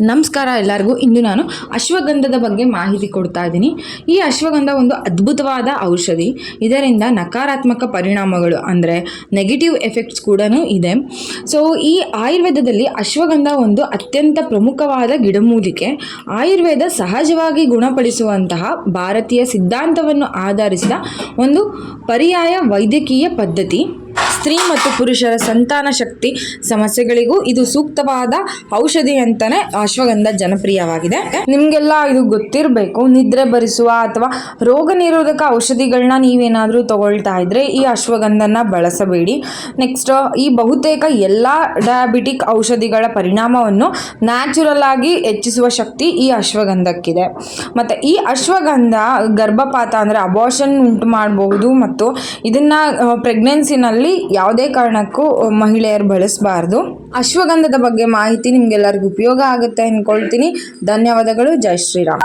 ನಮಸ್ಕಾರ ಎಲ್ಲರಿಗೂ. ಇಂದು ನಾನು ಅಶ್ವಗಂಧದ ಬಗ್ಗೆ ಮಾಹಿತಿ ಕೊಡ್ತಾ ಇದ್ದೀನಿ. ಈ ಅಶ್ವಗಂಧ ಒಂದು ಅದ್ಭುತವಾದ ಔಷಧಿ. ಇದರಿಂದ ನಕಾರಾತ್ಮಕ ಪರಿಣಾಮಗಳು ಅಂದರೆ ನೆಗೆಟಿವ್ ಎಫೆಕ್ಟ್ಸ್ ಕೂಡ ಇದೆ. ಸೊ ಈ ಆಯುರ್ವೇದದಲ್ಲಿ ಅಶ್ವಗಂಧ ಒಂದು ಅತ್ಯಂತ ಪ್ರಮುಖವಾದ ಗಿಡಮೂಲಿಕೆ. ಆಯುರ್ವೇದ ಸಹಜವಾಗಿ ಗುಣಪಡಿಸುವಂತಹ ಭಾರತೀಯ ಸಿದ್ಧಾಂತವನ್ನು ಆಧರಿಸಿದ ಒಂದು ಪರ್ಯಾಯ ವೈದ್ಯಕೀಯ ಪದ್ಧತಿ. ಸ್ತ್ರೀ ಮತ್ತು ಪುರುಷರ ಸಂತಾನ ಶಕ್ತಿ ಸಮಸ್ಯೆಗಳಿಗೂ ಇದು ಸೂಕ್ತವಾದ ಔಷಧಿ ಅಂತಾನೆ ಅಶ್ವಗಂಧ ಜನಪ್ರಿಯವಾಗಿದೆ. ನಿಮಗೆಲ್ಲ ಇದು ಗೊತ್ತಿರಬೇಕು, ನಿದ್ರೆ ಬರಿಸುವ ಅಥವಾ ರೋಗ ನಿರೋಧಕ ಔಷಧಿಗಳನ್ನ ನೀವೇನಾದರೂ ತಗೊಳ್ತಾ ಇದ್ರೆ ಈ ಅಶ್ವಗಂಧನ ಬಳಸಬೇಡಿ. ನೆಕ್ಸ್ಟ್ ಈ ಬಹುತೇಕ ಎಲ್ಲ ಡಯಾಬಿಟಿಕ್ ಔಷಧಿಗಳ ಪರಿಣಾಮವನ್ನು ನ್ಯಾಚುರಲ್ ಆಗಿ ಹೆಚ್ಚಿಸುವ ಶಕ್ತಿ ಈ ಅಶ್ವಗಂಧಕ್ಕಿದೆ. ಮತ್ತು ಈ ಅಶ್ವಗಂಧ ಗರ್ಭಪಾತ ಅಂದರೆ ಅಬಾರ್ಷನ್ ಉಂಟು ಮಾಡಬಹುದು ಮತ್ತು ಇದನ್ನು ಪ್ರೆಗ್ನೆನ್ಸಿನಲ್ಲಿ ಯಾವುದೇ ಕಾರಣಕ್ಕೂ ಮಹಿಳೆಯರು ಬಳಸಬಾರ್ದು. ಅಶ್ವಗಂಧದ ಬಗ್ಗೆ ಮಾಹಿತಿ ನಿಮಗೆಲ್ಲರಿಗೂ ಉಪಯೋಗ ಆಗುತ್ತೆ ಅಂದ್ಕೊಳ್ತೀನಿ. ಧನ್ಯವಾದಗಳು. ಜೈ ಶ್ರೀರಾಮ್.